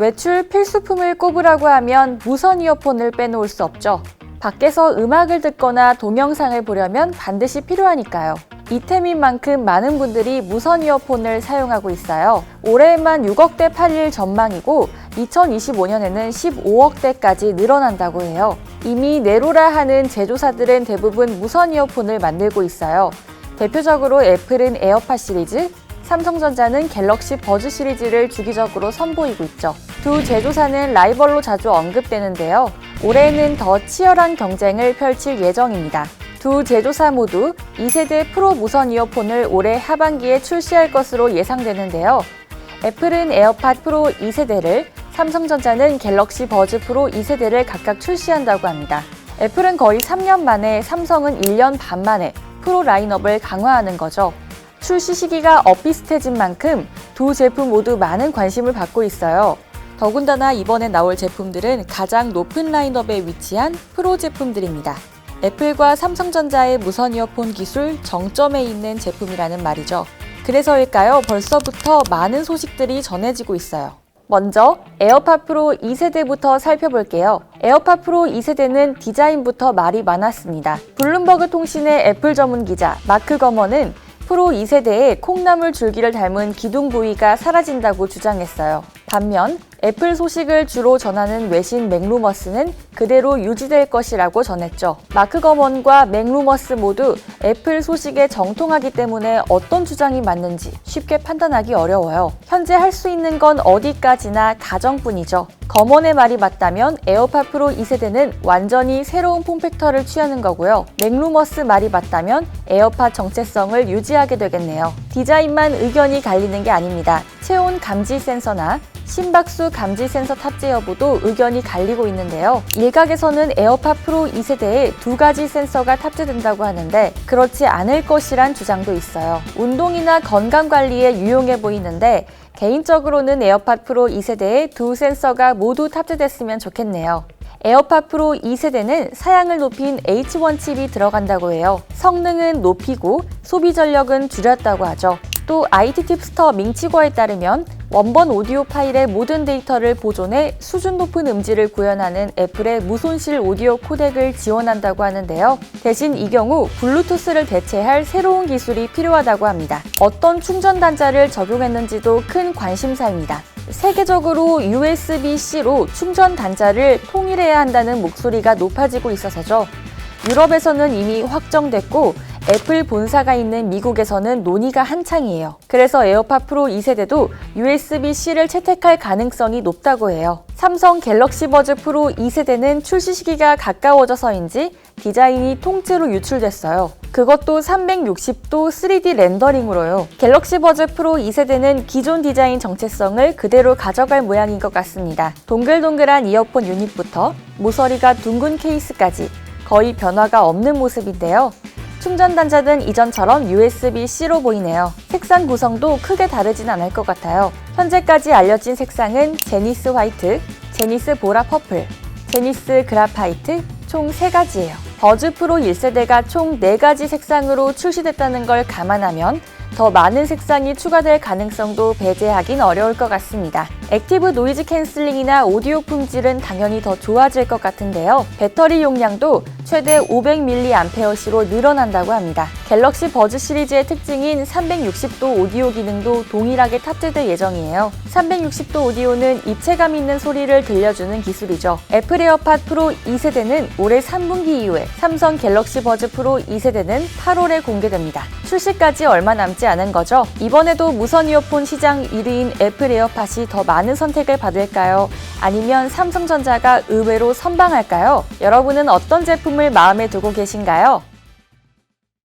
외출 필수품을 꼽으라고 하면 무선 이어폰을 빼놓을 수 없죠. 밖에서 음악을 듣거나 동영상을 보려면 반드시 필요하니까요. 이템인 만큼 많은 분들이 무선 이어폰을 사용하고 있어요. 올해에만 6억대 팔릴 전망이고 2025년에는 15억대까지 늘어난다고 해요. 이미 네로라 하는 제조사들은 대부분 무선 이어폰을 만들고 있어요. 대표적으로 애플은 에어팟 시리즈, 삼성전자는 갤럭시 버즈 시리즈를 주기적으로 선보이고 있죠. 두 제조사는 라이벌로 자주 언급되는데요. 올해는 더 치열한 경쟁을 펼칠 예정입니다. 두 제조사 모두 2세대 프로 무선 이어폰을 올해 하반기에 출시할 것으로 예상되는데요. 애플은 에어팟 프로 2세대를, 삼성전자는 갤럭시 버즈 프로 2세대를 각각 출시한다고 합니다. 애플은 거의 3년 만에, 삼성은 1년 반 만에 프로 라인업을 강화하는 거죠. 출시 시기가 엇비슷해진 만큼 두 제품 모두 많은 관심을 받고 있어요. 더군다나 이번에 나올 제품들은 가장 높은 라인업에 위치한 프로 제품들입니다. 애플과 삼성전자의 무선 이어폰 기술 정점에 있는 제품이라는 말이죠. 그래서일까요? 벌써부터 많은 소식들이 전해지고 있어요. 먼저 에어팟 프로 2세대부터 살펴볼게요. 에어팟 프로 2세대는 디자인부터 말이 많았습니다. 블룸버그 통신의 애플 전문 기자 마크 거머는 프로 2세대에 콩나물 줄기를 닮은 기둥 부위가 사라진다고 주장했어요. 반면 애플 소식을 주로 전하는 외신 맥루머스는 그대로 유지될 것이라고 전했죠. 마크 거먼과 맥루머스 모두 애플 소식에 정통하기 때문에 어떤 주장이 맞는지 쉽게 판단하기 어려워요. 현재 할 수 있는 건 어디까지나 가정뿐이죠. 거먼의 말이 맞다면 에어팟 프로 2세대는 완전히 새로운 폼팩터를 취하는 거고요. 맥루머스 말이 맞다면 에어팟 정체성을 유지하게 되겠네요. 디자인만 의견이 갈리는 게 아닙니다. 체온 감지 센서나 심박수 감지 센서 탑재 여부도 의견이 갈리고 있는데요. 일각에서는 에어팟 프로 2세대에 두 가지 센서가 탑재된다고 하는데 그렇지 않을 것이란 주장도 있어요. 운동이나 건강 관리에 유용해 보이는데 개인적으로는 에어팟 프로 2세대에 두 센서가 모두 탑재됐으면 좋겠네요. 에어팟 프로 2세대는 사양을 높인 H1 칩이 들어간다고 해요. 성능은 높이고 소비 전력은 줄였다고 하죠. 또 IT 팁스터 밍치거에 따르면 원본 오디오 파일의 모든 데이터를 보존해 수준 높은 음질을 구현하는 애플의 무손실 오디오 코덱을 지원한다고 하는데요. 대신 이 경우 블루투스를 대체할 새로운 기술이 필요하다고 합니다. 어떤 충전 단자를 적용했는지도 큰 관심사입니다. 세계적으로 USB-C로 충전 단자를 통일해야 한다는 목소리가 높아지고 있어서죠. 유럽에서는 이미 확정됐고 애플 본사가 있는 미국에서는 논의가 한창이에요. 그래서 에어팟 프로 2세대도 USB-C를 채택할 가능성이 높다고 해요. 삼성 갤럭시 버즈 프로 2세대는 출시 시기가 가까워져서인지 디자인이 통째로 유출됐어요. 그것도 360도 3D 렌더링으로요. 갤럭시 버즈 프로 2세대는 기존 디자인 정체성을 그대로 가져갈 모양인 것 같습니다. 동글동글한 이어폰 유닛부터 모서리가 둥근 케이스까지 거의 변화가 없는 모습인데요. 충전 단자는 이전처럼 USB-C로 보이네요. 색상 구성도 크게 다르진 않을 것 같아요. 현재까지 알려진 색상은 제니스 화이트, 제니스 보라 퍼플, 제니스 그라파이트 총 3가지예요. 버즈 프로 1세대가 총 4가지 색상으로 출시됐다는 걸 감안하면 더 많은 색상이 추가될 가능성도 배제하긴 어려울 것 같습니다. 액티브 노이즈 캔슬링이나 오디오 품질은 당연히 더 좋아질 것 같은데요. 배터리 용량도 최대 500mAh로 늘어난다고 합니다. 갤럭시 버즈 시리즈의 특징인 360도 오디오 기능도 동일하게 탑재될 예정이에요. 360도 오디오는 입체감 있는 소리를 들려주는 기술이죠. 애플 에어팟 프로 2세대는 올해 3분기 이후에 삼성 갤럭시 버즈 프로 2세대는 8월에 공개됩니다. 출시까지 얼마 남지 않은 거죠. 이번에도 무선 이어폰 시장 1위인 애플 에어팟이 더 많은 선택을 받을까요? 아니면 삼성전자가 의외로 선방할까요? 여러분은 어떤 제품을 마음에 두고 계신가요?